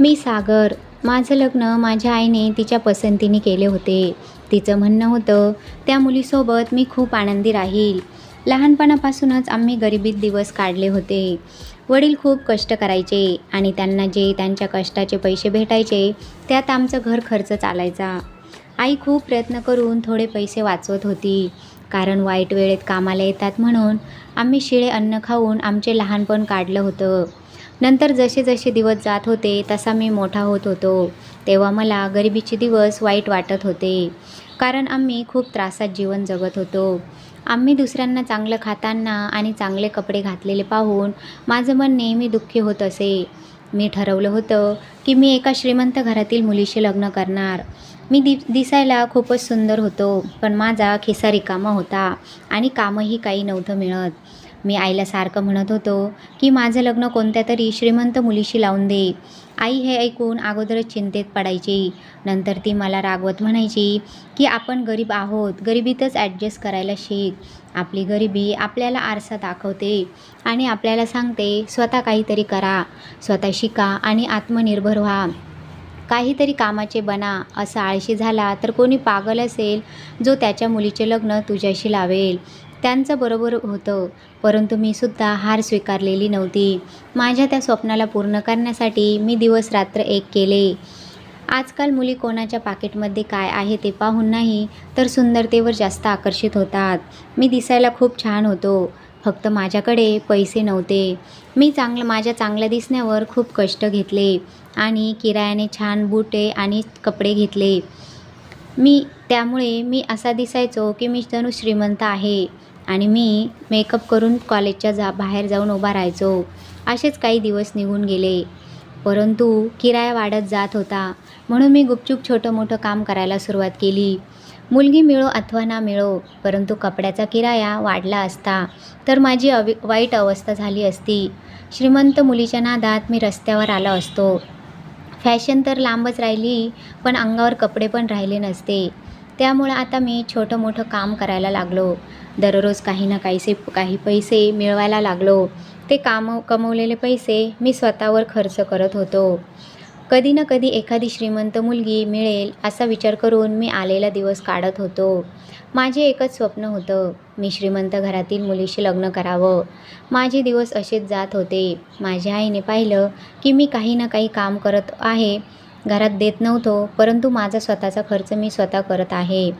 मी सागर. माझं लग्न माझ्या आईने तिच्या पसंतीने केले होते. तिचं म्हणणं होतं त्या मुलीसोबत मी खूप आनंदी राहील. लहानपणापासूनच आम्ही गरिबीत दिवस काढले होते. वडील खूप कष्ट करायचे आणि त्यांना जे त्यांच्या कष्टाचे पैसे भेटायचे त्यात आमचं घर खर्च चालायचा. आई खूप प्रयत्न करून थोडे पैसे वाचवत होती. कारण वाईट वेळेत कामाला येतात म्हणून आम्ही शिळे अन्न खाऊन आमचे लहानपण काढलं होतं. नंतर जसे जसे दिवस जात होते तसा मी मोठा होत होतो. तेव्हा मला गरिबीचे दिवस वाईट वाटत होते. कारण आम्ही खूप त्रासात जीवन जगत होतो. आम्ही दुसऱ्यांना चांगलं खाताना आणि चांगले कपडे घातलेले पाहून माझं मन नेहमी दुःखी होत असे. मी ठरवलं होतं की मी एका श्रीमंत घरातील मुलीशी लग्न करणार. मी दि दिसायला खूपच सुंदर होतो पण माझा खिसा रिकामा होता आणि कामही काही नव्हतं मिळत. मी आईला सारखं म्हणत होतो की माझं लग्न कोणत्या तरी श्रीमंत मुलीशी लावून दे. आई हे ऐकून अगोदरच चिंतेत पडायची. नंतर ती मला रागवत म्हणायची की आपण गरीब आहोत गरिबीतच ॲडजस्ट करायला शिक. आपली गरिबी आपल्याला आरसा दाखवते आणि आपल्याला सांगते स्वतः काहीतरी करा स्वतः शिका आणि आत्मनिर्भर व्हा. काहीतरी कामाचे बना असा आळशी झाला तर कोणी पागल असेल जो त्याच्या मुलीचे लग्न तुझ्याशी लावेल. त्यांचं बरोबर होतं. परंतु मी सुद्धा हार स्वीकारलेली नव्हती. माझ्या त्या स्वप्नाला पूर्ण करण्यासाठी मी दिवस रात्र एक केले. आजकाल मुली कोणाच्या पाकिटमध्ये काय आहे ते पाहून नाही तर सुंदरतेवर जास्त आकर्षित होतात. मी दिसायला खूप छान होतो. फक्त माझ्याकडे पैसे नव्हते. मी चांगलं माझ्या चांगल्या दिसण्यावर खूप कष्ट घेतले आणि किरायाने छान बुटे आणि कपडे घेतले. मी त्यामुळे मी असा दिसायचो की मी जणू श्रीमंत आहे. आणि मी मेकअप करून कॉलेजच्या जा बाहेर जाऊन उभा राहायचो. असेच काही दिवस निघून गेले. परंतु किराया वाढत जात होता. म्हणून मी गुपचूप छोटं मोठं काम करायला सुरुवात केली. मुलगी मिळो अथवा ना मिळो परंतु कपड्याचा किराया वाढला असता तर माझी अवि वाईट अवस्था झाली असती. श्रीमंत मुलीच्या नादात मी रस्त्यावर आलो असतो. फॅशन तर लांबच राहिली पण अंगावर कपडे पण राहिले नसते. त्यामुळं आता मी छोटं मोठं काम करायला लागलो. दररोज काही ना काहीसे काही पैसे मिळवायला लागलो. ते काम कमवलेले पैसे मी स्वतःवर खर्च करत होतो. कधी ना कधी एखादी श्रीमंत मुलगी मिळेल असा विचार करून मी आलेला दिवस काढत होतो. माझे एकच स्वप्न होतं. मी श्रीमंत घरातील मुलीशी लग्न करावं. माझे दिवस असेच जात होते. माझ्या आईने पाहिलं की मी काही ना काही काम करत आहे. घरात देत नव्हतो परंतु माझा स्वतःचा खर्च मी स्वतः करत आहे.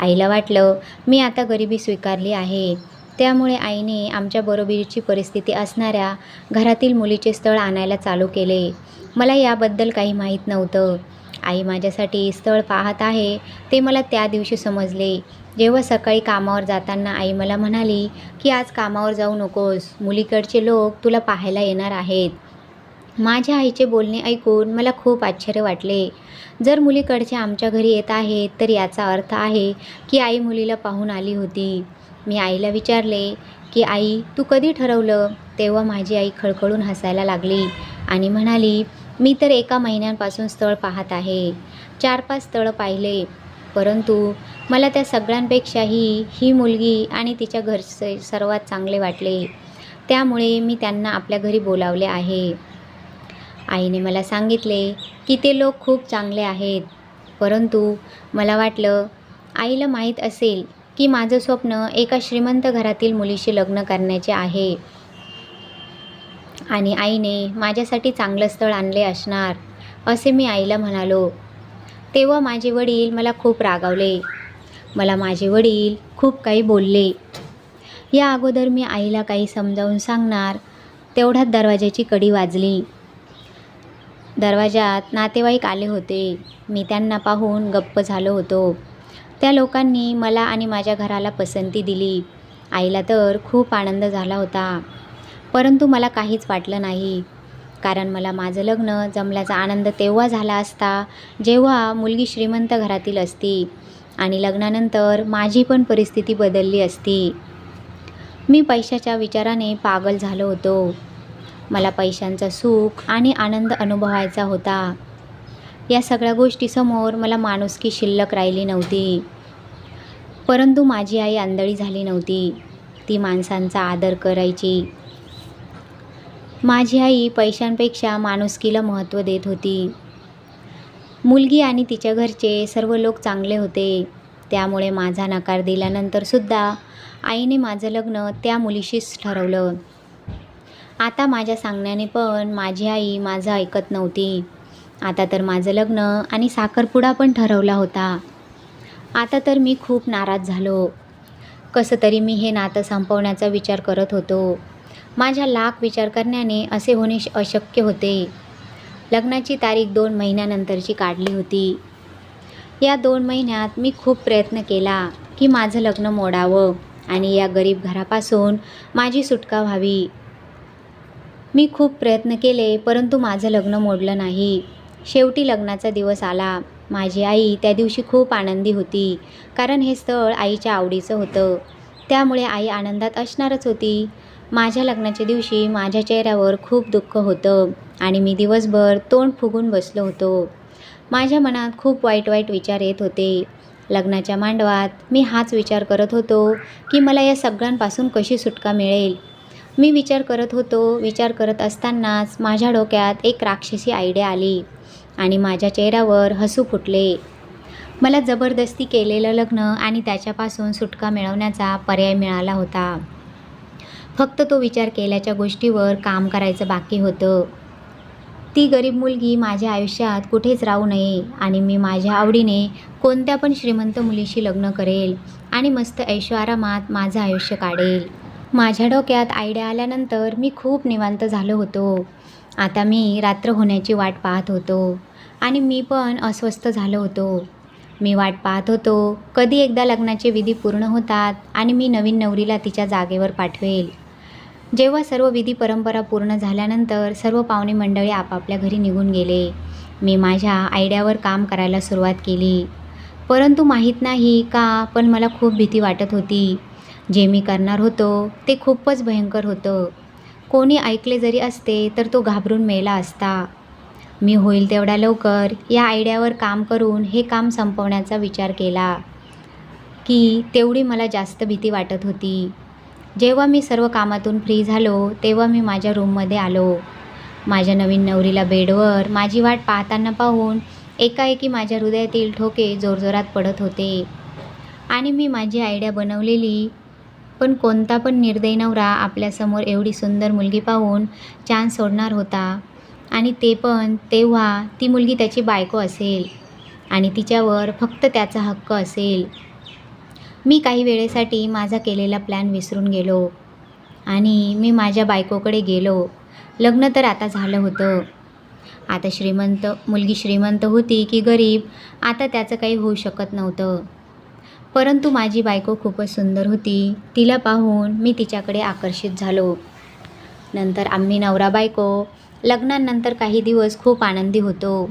आईला वाटलं मी आता गरिबी स्वीकारली आहे. त्यामुळे आईने आमच्या बरोबरीची परिस्थिती असणाऱ्या घरातील मुलीचे स्थळ आणायला चालू केले. मला याबद्दल काही माहीत नव्हतं. आई माझ्यासाठी स्थळ पाहत आहे ते मला त्या दिवशी समजले. जेव्हा सकाळी कामावर जाताना आई मला म्हणाली की आज कामावर जाऊ नकोस. मुलीकडचे लोक तुला पाहायला येणार आहेत. माझ्या आईचे बोलणे ऐकून मला खूप आश्चर्य वाटले. जर मुलीकडचे आमच्या घरी येत आहेत तर याचा अर्थ आहे की आई मुलीला पाहून आली होती. मी आईला विचारले की आई तू कधी ठरवलं? तेव्हा माझी आई खळखळून हसायला लागली आणि म्हणाली मी तर एका महिन्यांपासून स्थळ पाहत आहे. चार पाच स्थळं पाहिले. परंतु मला त्या सगळ्यांपेक्षाही ही मुलगी आणि तिच्या घरचे सर्वात चांगले वाटले. त्यामुळे मी त्यांना आपल्या घरी बोलावले आहे. आईने मला सांगितले की ते लोक खूप चांगले आहेत. परंतु मला वाटलं आईला माहीत असेल की माझं स्वप्न एका श्रीमंत घरातील मुलीशी लग्न करण्याचे आहे. आणि आईने माझ्यासाठी चांगलं स्थळ आणले असणार असे मी आईला म्हणालो. तेव्हा माझे वडील मला खूप रागावले. मला माझे वडील खूप काही बोलले. या अगोदर मी आईला काही समजावून सांगणार तेवढ्यात दरवाजाची कडी वाजली. दरवाजात नातेवाईक आले होते. मी त्यांना पाहून गप्प झालो होतो. त्या लोकांनी मला आणि माझ्या घराला पसंती दिली. आईला तर खूप आनंद झाला होता. परंतु मला काहीच वाटलं नाही. कारण मला माझं लग्न जमल्याचा आनंद तेव्हा झाला असता जेव्हा मुलगी श्रीमंत घरातील असती आणि लग्नानंतर माझी पण परिस्थिती बदलली असती. मी पैशाच्या विचाराने पागल झालो होतो. मला पैशांचा सुख आणि आनंद अनुभवायचा होता. या सगळ्या गोष्टीसमोर मला माणुसकी शिल्लक राहिली नव्हती. परंतु माझी आई आंधळी झाली नव्हती. ती माणसांचा आदर करायची. माझी आई पैशांपेक्षा माणुसकीला महत्त्व देत होती. मुलगी आणि तिच्या घरचे सर्व लोक चांगले होते. त्यामुळे माझा नकार दिल्यानंतरसुद्धा आईने माझं लग्न त्या मुलीशीच ठरवलं. आता माझ्या सांगण्याने पण माझी आई माझं ऐकत नव्हती. आता तर माझं लग्न आणि साखरपुडा पण ठरवला होता. आता तर मी खूप नाराज झालो. कसं तरी मी हे नातं संपवण्याचा विचार करत होतो. माझ्या लाख विचार करण्याने असे होणे श- अशक्य होते. लग्नाची तारीख दोन महिन्यानंतरची काढली होती. या दोन महिन्यात मी खूप प्रयत्न केला की माझं लग्न मोडावं आणि या गरीब घरापासून माझी सुटका व्हावी. मी खूप प्रयत्न केले परंतु माझं लग्न मोडलं नाही. शेवटी लग्नाचा दिवस आला. माझी आई त्या दिवशी खूप आनंदी होती कारण हे स्थळ आईच्या आवडीचं होतं. त्यामुळे आई आनंदात असणारच होती. माझ्या लग्नाच्या दिवशी माझ्या चेहऱ्यावर खूप दुःख होतं आणि मी दिवसभर तोंड फुगून बसलो होतो. माझ्या मनात खूप वाईट वाईट विचार येत होते. लग्नाच्या मांडवात मी हाच विचार करत होतो की मला या सगळ्यांपासून कशी सुटका मिळेल? मी विचार करत होतो. विचार करत असतानाच माझ्या डोक्यात एक राक्षसी आयडिया आली आणि माझ्या चेहऱ्यावर हसू फुटले. मला जबरदस्ती केलेलं लग्न आणि त्याच्यापासून सुटका मिळवण्याचा पर्याय मिळाला होता. फक्त तो विचार केल्याच्या गोष्टीवर काम करायचं बाकी होतं. ती गरीब मुलगी माझ्या आयुष्यात कुठेच राहू नये आणि मी माझ्या आवडीने कोणत्या पण श्रीमंत मुलीशी लग्न करेल आणि मस्त ऐशोआरामात माझं आयुष्य काढेल. माझ्या डोक्यात आयडिया आल्यानंतर मी खूप निवांत झालो होतो. आता मी रात्र होण्याची वाट पाहत होतो आणि मी पण अस्वस्थ झालो होतो. मी वाट पाहत होतो कधी एकदा लग्नाचे विधी पूर्ण होतात आणि मी नवीन नवरीला तिच्या जागेवर पाठवेल. जेव्हा सर्व विधी परंपरा पूर्ण झाल्यानंतर सर्व पाहुणे मंडळी आपापल्या घरी निघून गेले. मी माझ्या आयडियावर काम करायला सुरुवात केली. परंतु माहीत नाही का पण मला खूप भीती वाटत होती. जे मी करणार होतो ते खूपच भयंकर होतं. कोणी ऐकले जरी असते तर तो घाबरून मेला असता. मी होईल तेवढ्या लवकर या आयडियावर काम करून हे काम संपवण्याचा विचार केला. की तेवढी मला जास्त भीती वाटत होती. जेव्हा मी सर्व कामातून फ्री झालो तेव्हा मी माझ्या रूममध्ये आलो. माझ्या नवीन नवरीला बेडवर माझी वाट पाहताना पाहून एकाएकी माझ्या हृदयातील ठोके जोरजोरात पडत होते. आणि मी माझी आयडिया बनवलेली पण कोणता पण निर्दयी नवरा आपल्यासमोर एवढी सुंदर मुलगी पाहून चान्स सोडणार होता. आणि ते पण तेव्हा ती मुलगी त्याची बायको असेल. आणि तिच्यावर फक्त त्याचा हक्क असेल. मी काही वेळेसाठी माझा केलेला प्लॅन विसरून गेलो. आणि मी माझ्या बायकोकडे गेलो. लग्न तर आता झालं होतं. आता श्रीमंत मुलगी श्रीमंत होती की गरीब आता त्याचं काही होऊ शकत नव्हतं. परंतु माझी बायको खूपच सुंदर होती. तिला पाहून मी तिच्याकडे आकर्षित झालो. नंतर आम्ही नवरा बायको लग्नानंतर काही दिवस खूप आनंदी होतो.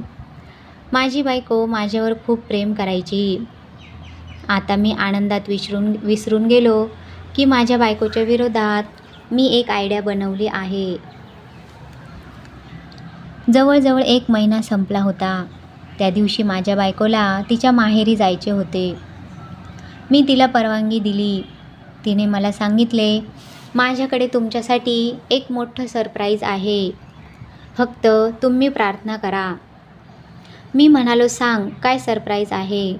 माझी बायको माझ्यावर खूप प्रेम करायची. आता मी आनंदात विसरून विसरून गेलो की माझ्या बायकोच्या विरोधात मी एक आयडिया बनवली आहे. जवळजवळ एक महिना संपला होता. त्या दिवशी माझ्या बायकोला तिच्या माहेरी जायचे होते. मी तिला परवानगी दिली. तिने मला सांगितले माझ्याकडे तुमच्यासाठी एक मोठं सरप्राईज आहे. फक्त तुम्ही प्रार्थना करा. मी म्हणालो सांग काय सरप्राईज आहे?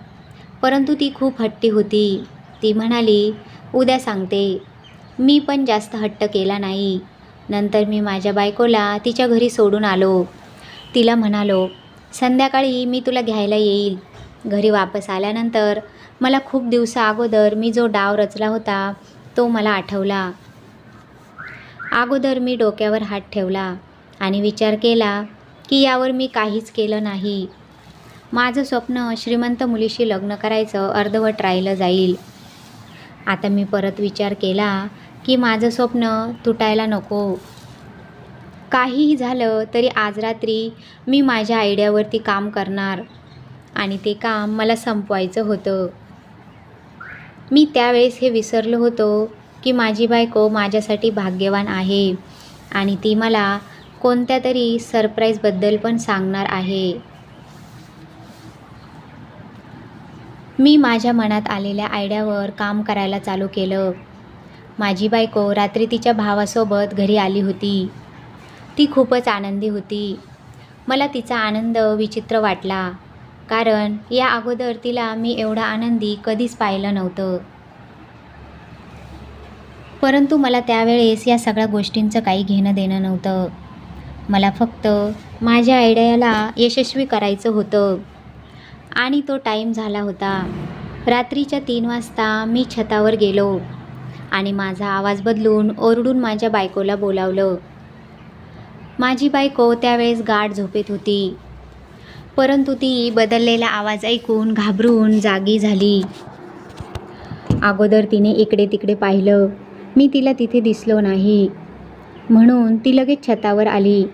परंतु ती खूप हट्टी होती. ती म्हणाली उद्या सांगते. मी पण जास्त हट्ट केला नाही. नंतर मी माझ्या बायकोला तिच्या घरी सोडून आलो. तिला म्हणालो संध्याकाळी मी तुला घ्यायला येईल. घरी वापस आल्यानंतर मला खूप दिवसा अगोदर मी जो डाव रचला होता तो मला आठवला. अगोदर मी डोक्यावर हात ठेवला आणि विचार केला की यावर मी काहीच केलं नाही. माझं स्वप्न श्रीमंत मुलीशी लग्न करायचं अर्धवट राहिलं जाईल. आता मी परत विचार केला की माझं स्वप्न तुटायला नको. काहीही झालं तरी आज रात्री मी माझ्या आयडियावरती काम करणार आणि ते काम मला संपवायचं होतं. मी त्यावेळेस हे विसरलो होतो की माझी बायको माझ्यासाठी भाग्यवान आहे आणि ती मला कोणत्या तरी सरप्राईजबद्दल पण सांगणार आहे. मी माझ्या मनात आलेल्या आयडियावर काम करायला चालू केलं. माझी बायको रात्री तिच्या भावासोबत घरी आली होती. ती खूपच आनंदी होती. मला तिचा आनंद विचित्र वाटला. कारण या अगोदर तिला मी एवढा आनंदी कधीच पाहिलं नव्हतं. परंतु मला त्यावेळेस या सगळ्या गोष्टींचं काही घेणं देणं नव्हतं. मला फक्त माझ्या आयडियाला यशस्वी करायचं होतं. आणि तो टाईम झाला होता. रात्रीच्या तीन वाजता मी छतावर गेलो आणि माझा आवाज बदलून ओरडून माझ्या बायकोला बोलावलं. माझी बायको त्यावेळेस गाढ झोपेत होती. परंतु ती बदललेला आवाज ऐकून घाबरून जागी झाली. अगोदर तिने इकडे तिकडे पाहिलं. मी तिला तिथे दिसलो नाही. म्हणून ती लगेच छतावर आली.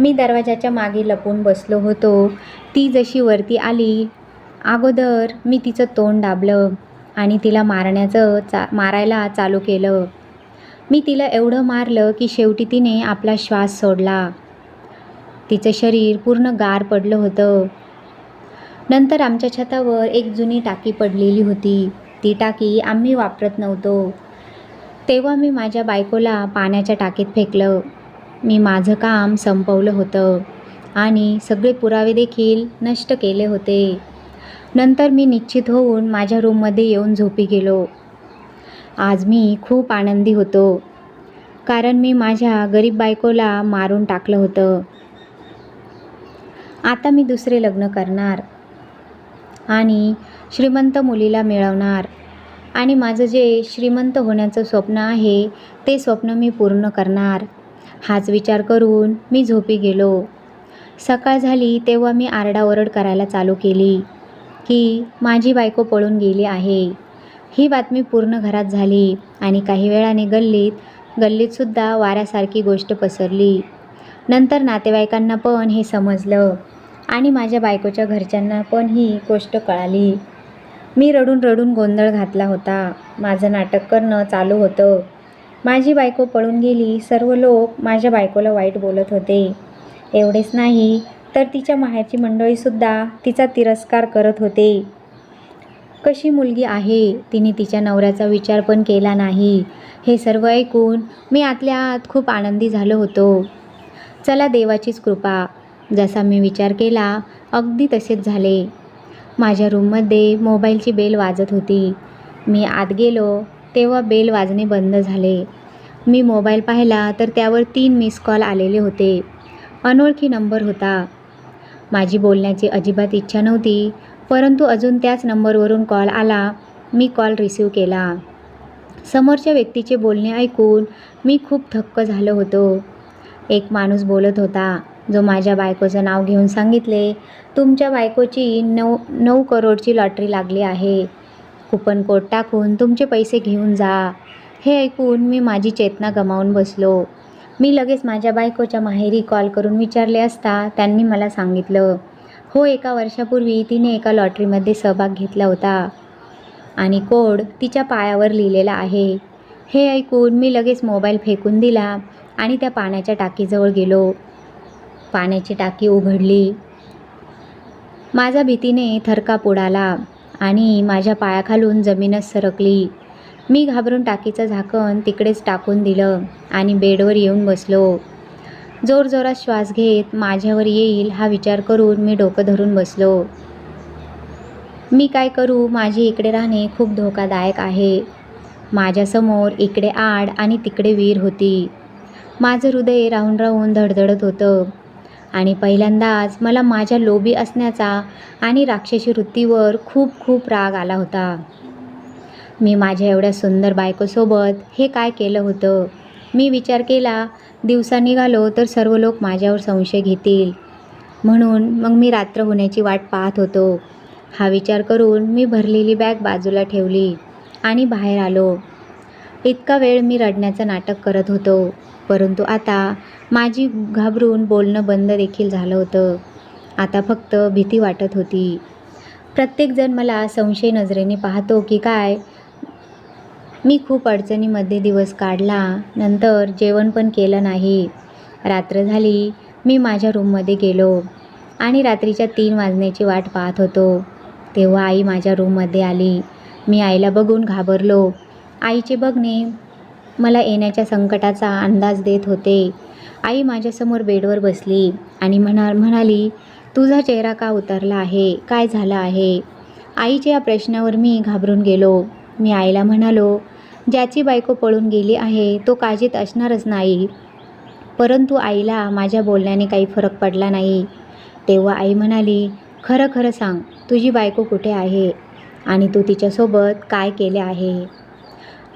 मी दरवाजाच्या मागे लपून बसलो होतो. ती जशी वरती आली अगोदर मी तिचं तोंड दाबलं आणि तिला मारण्याचं चा मारायला चालू केलं. मी तिला एवढं मारलं की शेवटी तिने आपला श्वास सोडला. तिचं शरीर पूर्ण गार पडलं होतं. नंतर आमच्या छतावर एक जुनी टाकी पडलेली होती. ती टाकी आम्ही वापरत नव्हतो. तेव्हा मी माझ्या बायकोला पाण्याच्या टाकीत फेकलं. मी माझं काम संपवलं होतं आणि सगळे पुरावे देखील नष्ट केले होते. नंतर मी निश्चित होऊन माझ्या रूममध्ये येऊन झोपी गेलो. आज मी खूप आनंदी होतो. कारण मी माझ्या गरीब बायकोला मारून टाकलं होतं. आता मी दुसरे लग्न करणार आणि श्रीमंत मुलीला मिळवणार. आणि माझं जे श्रीमंत होण्याचं स्वप्न आहे ते स्वप्न मी पूर्ण करणार. हाच विचार करून मी झोपी गेलो. सकाळ झाली तेव्हा मी आरडाओरड करायला चालू केली की माझी बायको पळून गेली आहे. ही बातमी पूर्ण घरात झाली आणि काही वेळाने गल्लीत गल्लीतसुद्धा वाऱ्यासारखी गोष्ट पसरली. नंतर नातेवाईकांना पण हे समजलं आणि माझ्या बायकोच्या घरच्यांना पण ही गोष्ट कळाली. मी रडून रडून गोंधळ घातला होता. माझं नाटक करणं चालू होतं. माझी बायको पळून गेली. सर्व लोक माझ्या बायकोला वाईट बोलत होते. एवढेच नाही तर तिच्या माहेरची मंडळीसुद्धा तिचा तिरस्कार करत होते. कशी मुलगी आहे? तिने तिच्या नवऱ्याचा विचार पण केला नाही. हे सर्व ऐकून मी आतल्या आत खूप आनंदी झालो होतो. चला देवाचीच कृपा. जसा मी विचार केला अगदी तसेच झाले. माझ्या रूममध्ये मोबाईलची बेल वाजत होती. मी आत गेलो तेव्हा बेल वाजणे बंद झाले. मी मोबाईल पाहिला तर त्यावर तीन मिस कॉल आलेले होते. अनोळखी नंबर होता. माझी बोलण्याची अजिबात इच्छा नव्हती परंतु अजून त्याच नंबरवरून कॉल आला मी कॉल रिसीव केला. समोरच्या व्यक्तीचे बोलणे ऐकून मी खूप थक्क झालो होतो. एक माणूस बोलत होता जो माझ्या बायकोचं नाव घेऊन सांगितले तुमच्या बायकोची नऊ नऊ करोडची लॉटरी लागली आहे. कुपन कोड टाकून तुमचे पैसे घेऊन जा. हे ऐकून मी माझी चेतना गमावून बसलो. मी लगेच माझ्या बायकोच्या माहेरी कॉल करून विचारले असता त्यांनी मला सांगितलं हो एका वर्षापूर्वी तिने एका लॉटरीमध्ये सहभाग घेतला होता आणि कोड तिच्या पायावर लिहिलेला आहे. हे ऐकून मी लगेच मोबाईल फेकून दिला. आणि त्या पाण्याच्या टाकीजवळ गेलो. पाण्याची टाकी उघडली. माझा भीतीने थरकाप उडाला आणि माझ्या पायाखालून जमीनच सरकली. मी घाबरून टाकीचं झाकण तिकडेच टाकून दिलं आणि बेडवर येऊन बसलो. जोरजोरात श्वास घेत माझ्यावर येईल हा विचार करून मी डोकं धरून बसलो. मी काय करू? माझे इकडे राहणे खूप धोकादायक आहे. माझ्यासमोर इकडे आड आणि तिकडे वीर होती. माझं हृदय राहून राहून धडधडत होतं. आणि पहिल्यांदाच मला माझ्या लोभी असण्याचा आणि राक्षसी वृत्तीवर खूप खूप राग आला होता. मी माझ्या एवढ्या सुंदर बायकोसोबत हे काय केलं होतं? मी विचार केला दिवसा निघालो तर सर्व लोक माझ्यावर संशय घेतील. म्हणून मग मी रात्र होण्याची वाट पाहत होतो. हा विचार करून मी भरलेली बॅग बाजूला ठेवली आणि बाहेर आलो. इतका वेळ मी रडण्याचं नाटक करत होतो. परंतु आता माझी घाबरून बोलणं बंद देखील झालं होतं. आता फक्त भीती वाटत होती. प्रत्येकजण मला संशय नजरेने पाहतो की काय? मी खूप अडचणीमध्ये दिवस काढला. नंतर जेवण पण केलं नाही. रात्र झाली. मी माझ्या रूममध्ये गेलो आणि रात्रीच्या तीन वाजण्याची वाट पाहत होतो. तेव्हा आई माझ्या रूममध्ये आली. मी आईला बघून घाबरलो. आईचे बघणे मला येण्याच्या संकटाचा अंदाज देत होते. आई माझ्यासमोर बेडवर बसली आणि म्हणा म्हणाली तुझा चेहरा का उतरला आहे? काय झालं आहे? आईच्या या प्रश्नावर मी घाबरून गेलो. मी आईला म्हणालो ज्याची बायको पळून गेली आहे तो काळजीत असणारच नाही. परंतु आईला माझ्या बोलण्याने काही फरक पडला नाही. तेव्हा आई म्हणाली खरं खरं सांग तुझी बायको कुठे आहे? आणि तू तिच्यासोबत काय केले आहे?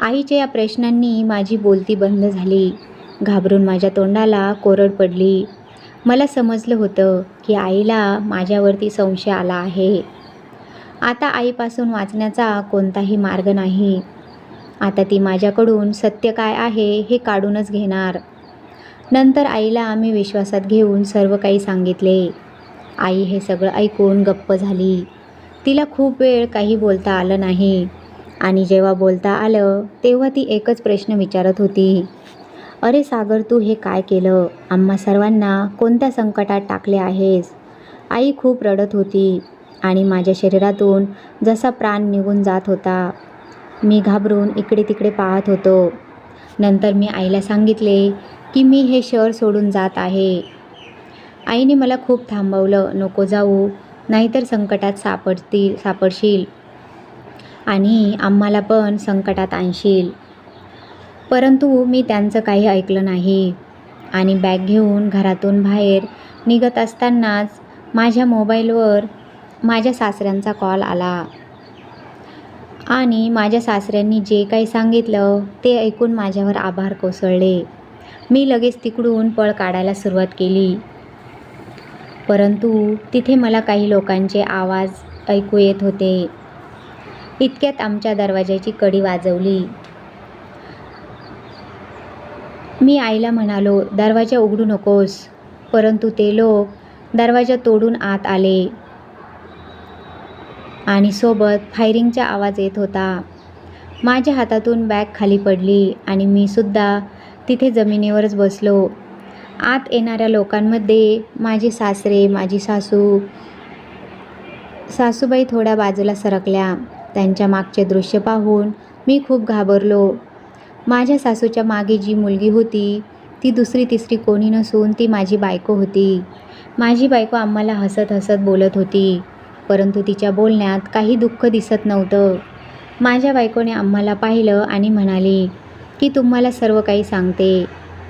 आईच्या या प्रश्नांनी माझी बोलती बंद झाली. घाबरून माझ्या तोंडाला कोरड पडली. मला समजलं होतं की आईला माझ्यावरती संशय आला आहे. आता आईपासून वाचण्याचा कोणताही मार्ग नाही. आता ती माझ्याकडून सत्य काय आहे हे काढूनच घेणार. नंतर आईला आम्ही विश्वासात घेऊन सर्व काही सांगितले. आई हे सगळं ऐकून गप्प झाली. तिला खूप वेळ काही बोलता आलं नाही. आणि जेव्हा बोलता आलं तेव्हा ती एकच प्रश्न विचारत होती. अरे सागर तू हे काय केलं? आम्हा सर्वांना कोणत्या संकटात टाकले आहेस आई खूप रडत होती आणि माझ्या शरीरातून जसा प्राण निघून जात होता मी घाबरून इकडे तिकडे पाहत होतो. नंतर मी आईला सांगितले की मी हे शहर सोडून जात आहे. आईने मला खूप थांबवलं नको जाऊ नाहीतर संकटात सापडतील सापडशील. आणि आम्हाला पण संकटात आणशील. परंतु मी त्यांचं काही ऐकलं नाही आणि बॅग घेऊन घरातून बाहेर निघत असतानाच माझ्या मोबाईलवर माझ्या सासऱ्यांचा कॉल आला. आणि माझ्या सासऱ्यांनी जे काही सांगितलं ते ऐकून माझ्यावर आभार कोसळले. मी लगेच तिकडून पळ काढायला सुरुवात केली. परंतु तिथे मला काही लोकांचे आवाज ऐकू येत होते. इतक्यात आमच्या दरवाजाची कडी वाजवली. मी आईला म्हणालो दरवाजा उघडू नकोस. परंतु ते लोक दरवाजा तोडून आत आले आणि सोबत फायरिंगचा आवाज येत होता. माझ्या हातातून बॅग खाली पडली आणि मी सुद्धा तिथे जमिनीवरच बसलो. आत येणाऱ्या लोकांमध्ये माझे सासरे माझी सासू सासूबाई थोड्या बाजूला सरकल्या. त्यांच्या मागचे दृश्य पाहून मी खूप घाबरलो. माझ्या सासूच्या मागे जी मुलगी होती ती दुसरी तिसरी कोणी नसून ती माझी बायको होती. माझी बायको आम्हाला हसत हसत बोलत होती परंतु तिच्या बोलण्यात काही दुःख दिसत नव्हतं. माझ्या बायकोने आम्हाला पाहिलं आणि म्हणाली की तुम्हाला सर्व काही सांगते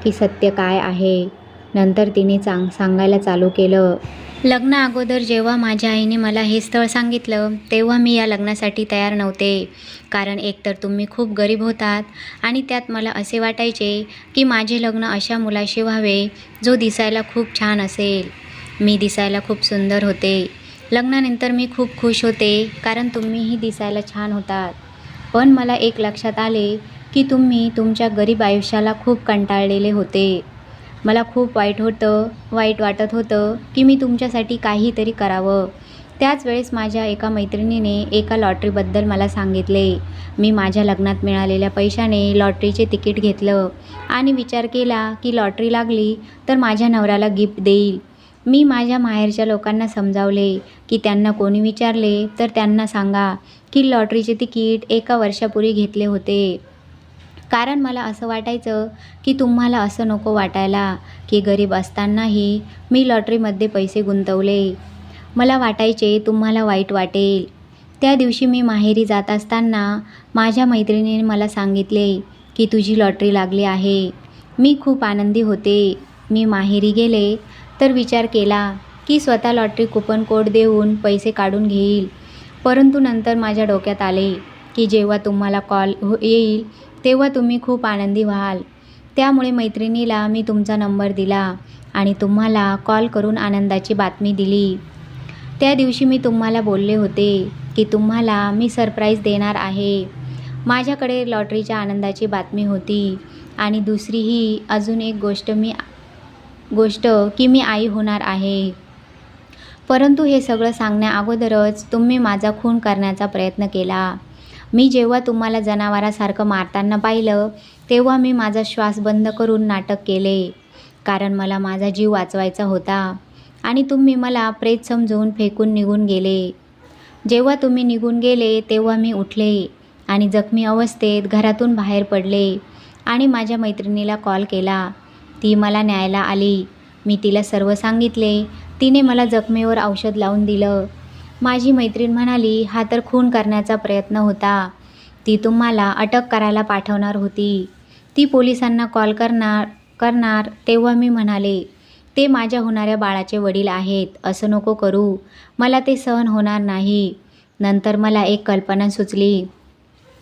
की सत्य काय आहे? नंतर तिने चांग सांगायला चालू केलं. लग्न अगोदर जेव्हा माझ्या आईने मला हे स्थळ सांगितलं तेव्हा मी या लग्नासाठी तयार नव्हते. कारण एकतर तुम्ही खूप गरीब होतात आणि त्यात मला असे वाटायचे की माझे लग्न अशा मुलाशी व्हावे जो दिसायला खूप छान असेल. मी दिसायला खूप सुंदर होते. लग्नानंतर मी खूप खुश होते कारण तुम्हीही दिसायला छान होतात. पण मला एक लक्षात आले की तुम्ही तुमच्या गरीब आयुष्याला खूप कंटाळलेले होते. मला खूप वाईट होतं वाईट वाटत होतं की मी तुमच्यासाठी काहीतरी करावं. त्याच वेळेस माझ्या एका मैत्रिणीने एका लॉटरीबद्दल मला सांगितले. मी माझ्या लग्नात मिळालेल्या पैशाने लॉटरीचे तिकीट घेतलं आणि विचार केला की लॉटरी लागली तर माझ्या नवऱ्याला गिफ्ट देईल. मी माझ्या माहेरच्या लोकांना समजावले की त्यांना कोणी विचारले तर त्यांना सांगा की लॉटरीचे तिकीट एका वर्षापूर्वी घेतले होते. कारण मला असं वाटायचं की तुम्हाला असं नको वाटायला की गरीब असतानाही मी लॉटरीमध्ये पैसे गुंतवले. मला वाटायचे तुम्हाला वाईट वाटेल. त्या दिवशी मी माहेरी जात असताना माझ्या मैत्रिणीने मला सांगितले की तुझी लॉटरी लागली आहे. मी खूप आनंदी होते. मी माहेरी गेले तर विचार केला की स्वतः लॉटरी कुपन कोड देऊन पैसे काढून घेईल. परंतु नंतर माझ्या डोक्यात आले की जेव्हा तुम्हाला कॉल हो येईल तेव्हा तुम्ही खूप आनंदी व्हाल. त्यामुळे मैत्रिणीला मी तुमचा नंबर दिला आणि तुम्हाला कॉल करून आनंदाची बातमी दिली. त्या दिवशी मी तुम्हाला बोलले होते की तुम्हाला मी सरप्राईज देणार आहे. माझ्याकडे लॉटरीच्या आनंदाची बातमी होती आणि दुसरीही अजून एक गोष्ट मी गोष्ट की मी आई होणार आहे. परंतु हे सगळं सांगण्या अगोदरच तुम्ही माझा खून करण्याचा प्रयत्न केला. मी जेव्हा तुम्हाला जनावरासारखं मारताना पाहिलं तेव्हा मी माझा श्वास बंद करून नाटक केले. कारण मला माझा जीव वाचवायचा होता आणि तुम्ही मला प्रेत समजून फेकून निघून गेले. जेव्हा तुम्ही निघून गेले तेव्हा मी उठले आणि जखमी अवस्थेत घरातून बाहेर पडले आणि माझ्या मैत्रिणीला कॉल केला. ती मला न्यायला आली. मी तिला सर्व सांगितले. तिने मला जखमेवर औषध लावून दिलं. माझी मैत्रीण म्हणाली हा तर खून करण्याचा प्रयत्न होता. ती तुम्हाला अटक करायला पाठवणार होती. ती पोलिसांना कॉल करणार करणार तेव्हा मी म्हणाले ते माझ्या होणाऱ्या बाळाचे वडील आहेत असं नको करू. मला ते सहन होणार नाही. नंतर मला एक कल्पना सुचली.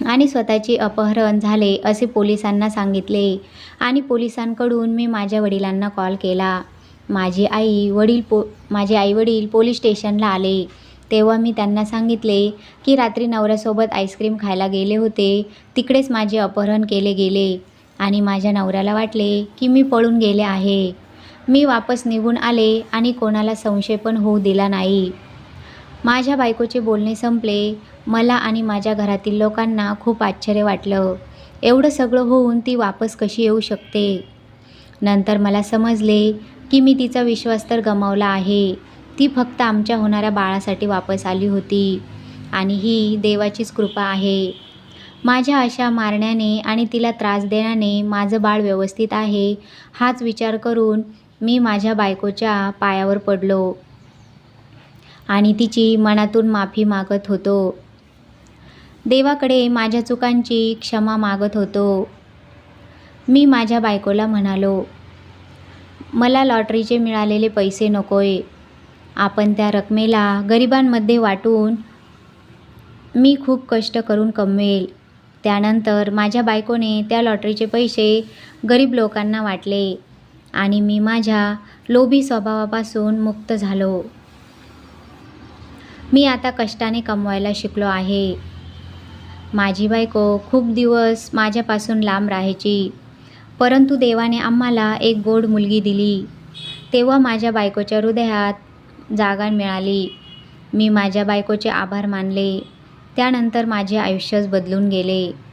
आणि स्वतःचे अपहरण झाले असे पोलिसांना सांगितले. आणि पोलिसांकडून मी माझ्या वडिलांना कॉल केला. माझी आई वडील पो माझे आईवडील पोलीस स्टेशनला आले. तेव्हा मी त्यांना सांगितले की रात्री नवऱ्यासोबत आईस्क्रीम खायला गेले होते. तिकडेच माझे अपहरण केले गेले आणि माझ्या नवऱ्याला वाटले की मी पळून गेले आहे. मी वापस निघून आले आणि कोणाला संशय पण होऊ दिला नाही. माझ्या बायकोचे बोलणे संपले. मला आणि माझ्या घरातील लोकांना खूप आश्चर्य वाटलं. एवढं सगळं होऊन ती वापस कशी येऊ शकते? नंतर मला समजले की मी तिचा विश्वास तर गमावला आहे. ती फक्त आमच्या होणाऱ्या बाळासाठी वापस आली होती. आणि ही देवाचीच कृपा आहे. माझ्या अशा मारण्याने आणि तिला त्रास देण्याने माझं बाळ व्यवस्थित आहे हाच विचार करून मी माझ्या बायकोच्या पायावर पडलो. आणि तिची मनातून माफी मागत होतो. देवाकडे माझ्या चुकांची क्षमा मागत होतो. मी माझ्या बायकोला म्हणालो मला लॉटरीचे मिळालेले पैसे नकोय. आपण त्या रकमेला गरिबांमध्ये वाटून मी खूप कष्ट करून कमवेल. त्यानंतर माझ्या बायकोने त्या लॉटरीचे पैसे गरीब लोकांना वाटले आणि मी माझ्या लोभी स्वभावापासून मुक्त झालो. मी आता कष्टाने कमवायला शिकलो आहे. माझी बायको खूप दिवस माझ्यापासून लांब राहायची परंतु देवाने आम्हाला एक गोड मुलगी दिली. तेव्हा माझ्या बायकोच्या हृदयात जागा मिळाली. मी माझ्या बायकोचे आभार मानले. त्यानंतर माझे आयुष्यच बदलून गेले.